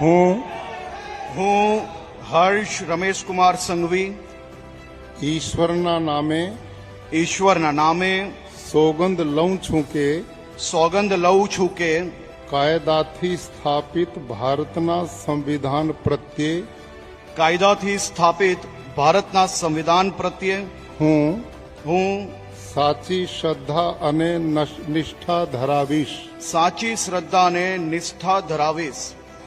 હું હું હર્ષ રમેશકુમાર સંઘવી ઈશ્વરના નામે ઈશ્વરના નામે સોગંદ લઉં છું કે સોગંદ લઉં છું કે કાયદાથી સ્થાપિત ભારતના સંવિધાન પ્રત્યે કાયદાથી સ્થાપિત ભારતના સંવિધાન પ્રત્યે હું હું સાચી શ્રદ્ધા અને નશ- નિષ્ઠા ધરાવીશ સાચી શ્રદ્ધા અને નિષ્ઠા ધરાવીશ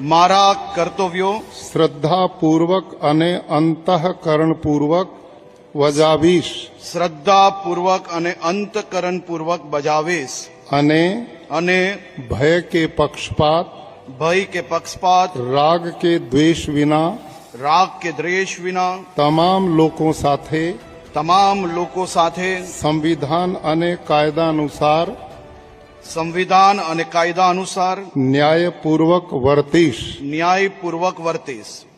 મારા કર્તવ્યો શ્રદ્ધાપૂર્વક અને અંતઃકરણપૂર્વક વજાવીશ. શ્રદ્ધાપૂર્વક અને અંતકરણપૂર્વક બજાવીશ. અને અને ભય કે પક્ષપાત ભય કે પક્ષપાત રાગ કે દ્વેષ વિના રાગ કે દ્વેષ વિના તમામ લોકો સાથે તમામ લોકો સાથે સંવિધાન અને કાયદા અનુસાર સંવિધાન અને કાયદા અનુસાર ન્યાયપૂર્વક વર્તીશ. ન્યાયપૂર્વક વર્તીશ.